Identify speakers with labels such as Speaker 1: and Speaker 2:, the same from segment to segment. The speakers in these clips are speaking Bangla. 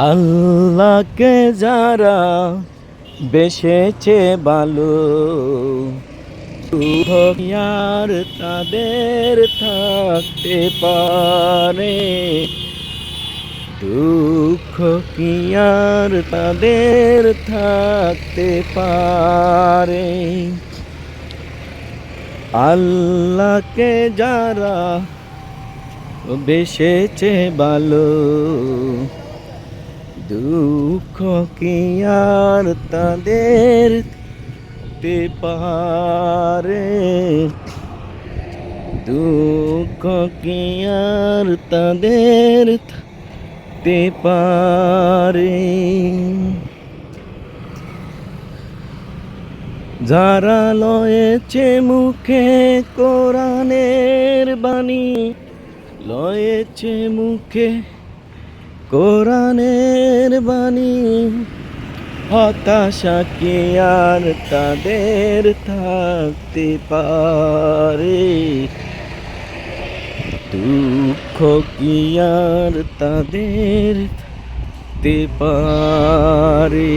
Speaker 1: আল্লাহকে যারা বেসেছে ভালো আর তাদের থাকতে পারে। দুঃখ কি আর তাদের থাকতে পারে? আল্লাহকে যারা বেসেছে ভালো দুঃখ কি আর তাদের তে পারে। দুঃখ কি আর তাদের তে পারে। যারা লয়েছে মুখে কোরআনের বাণী, লয়েছে মুখে কোরআনের বাণী, হতাশা কি আর তাদের থাকতে পারে? দুঃখ কি আর তাদের থাকতে পারে?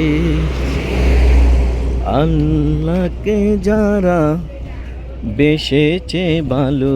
Speaker 1: আল্লাহকে যারা বেসেছে ভালো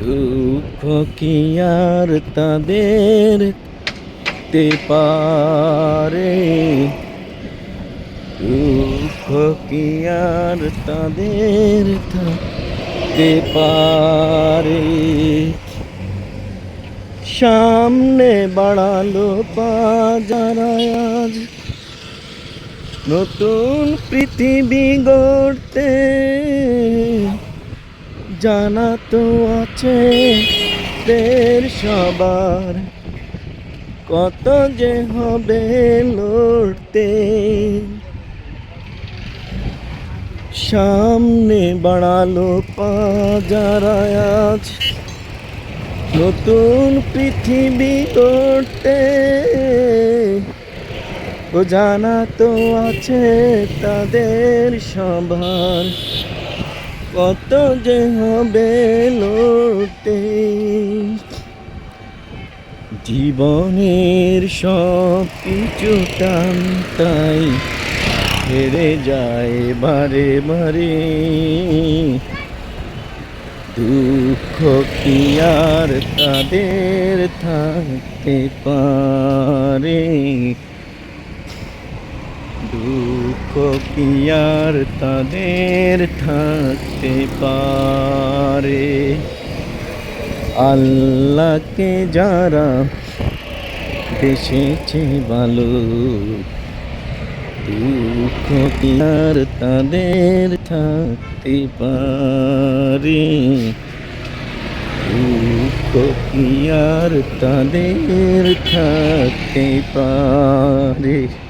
Speaker 1: দুঃখ কি আর তাদের তে পারে? দুঃখ কি আর তাদের থাকতে পারে? সামনে বাড়ালো পা যারা আজ নতুন পৃথিবী গড়তে জানা তো আছে দের সবার। কত যে হবে লড়তে। সামনে বাড়ালো পা যারা আজ নতুন পৃথিবী গড়তে। ও জানা তো আছে তাদের সবার। কত যে হবে লোটে। জীবনের সব কিছু টানতাই হেরে যায় বারে বারে। দুঃখ কি আর তাদের থাকতে পারে? দুঃখ কি আর তাদের থাকতে পারে? আল্লাহকে যারা বেসেছে ভালো, দুঃখ কি আর তাদের থাকতে পারে? দুঃখ কি আর তাদের থাকতে পারে?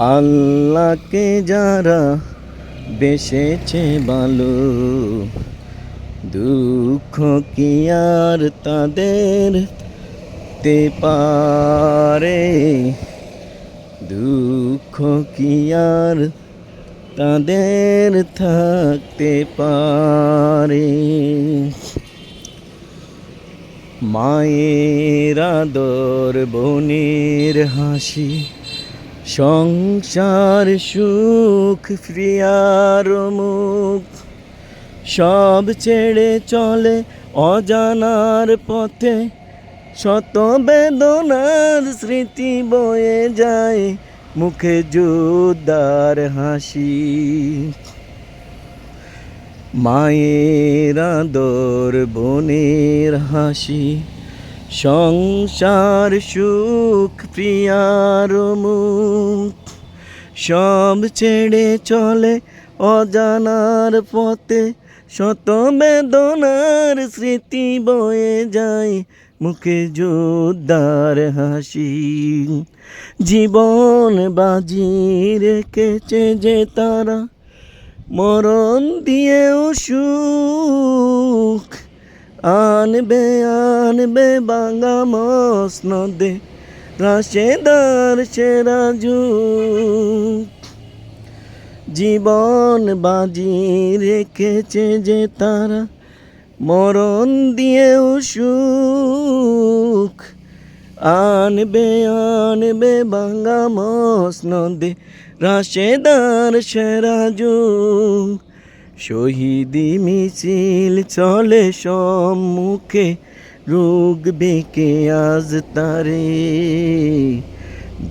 Speaker 1: আল্লাহকে যারা বেসেছে ভালো দুঃখ কি আর তাদের তে পারে? দুঃখ কি আর তাদের থাকতে পারে? মায়ের আদর, বোনের হাসি সংসার সুখ প্রিয়ার মুখ। সব ছেড়ে চলে অজানার পথে, শত বেদনার স্মৃতি বয়ে যায়, মুখে জোদার হাসি। মায়ের আদর, বোনের হাসি। সংসার সুখ প্রিয়ার মুখ। সব ছেড়ে চলে অজানার পথে শত বেদনার স্মৃতি বয়ে যায় মুখে জোরদার হাসি। জীবন বাজি রেখেছে যে তারা মরণ দিয়েও সুখ। আনবে আনবে বাঙা মসনদে রাশেদার সেরা যুগ জীবন বাজি রেখেছে যে তারা মরণ দিয়েও সুখ আনবে আনবে বাঙ্গা মসনদে রাশেদার সেরা যুগ শহীদি মিছিল চলে সম্মুখে, রোগ বেঁকে আজ তারে।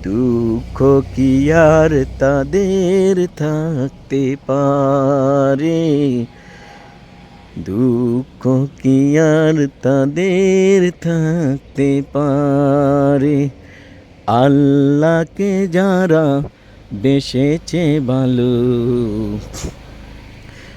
Speaker 1: দুঃখ কি আর তাদের থাকতে পারে? দুঃখ কি আর তাদের থাকতে পারে? আল্লাহকে যারা বেসেছে ভালো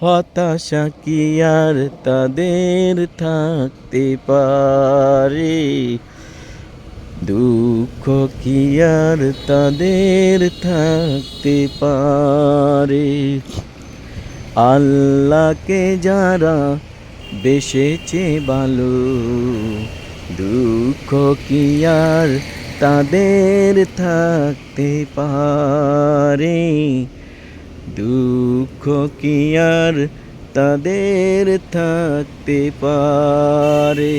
Speaker 1: হতাশা কি আর তাদের থাকতে পারে? দুঃখ কি আর তাদের থাকতে পারে? আল্লাহকে যারা বেসেছে ভালো, দুঃখ কি আর তাদের থাকতে পারে? দুঃখ কি আর তাদের থাকতে পারে?